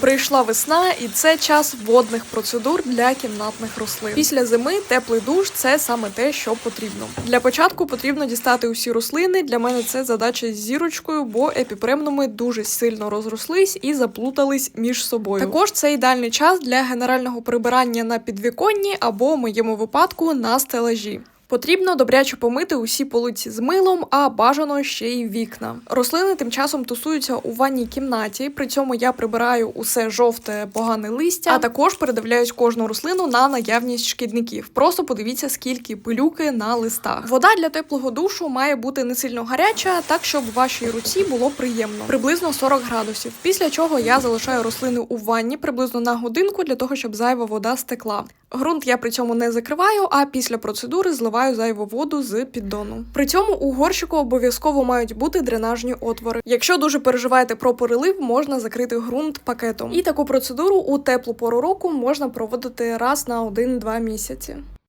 Прийшла весна, і це час водних процедур для кімнатних рослин. Після зими теплий душ це саме те, що потрібно. Для початку потрібно дістати усі рослини. Для мене це задача з зірочкою, бо епіпремнуми дуже сильно розрослись і заплутались між собою. Також це ідеальний час для генерального прибирання на підвіконні або в моєму випадку на стелажі. Потрібно добряче помити усі полиці з милом, а бажано ще й вікна. Рослини тим часом тусуються у ванній кімнаті. При цьому я прибираю усе жовте, погане листя, а також передивляюсь кожну рослину на наявність шкідників. Просто подивіться, скільки пилюки на листах. Вода для теплого душу має бути не сильно гаряча, так щоб вашій руці було приємно, приблизно 40 градусів. Після чого я залишаю рослини у ванні приблизно на годинку для того, щоб зайва вода стекла. Ґрунт я при цьому не закриваю, а після процедури зливаю зайву воду з піддону. При цьому у горщику обов'язково мають бути дренажні отвори. Якщо дуже переживаєте про перелив, можна закрити ґрунт пакетом. І таку процедуру у теплу пору року можна проводити раз на 1-2 місяці.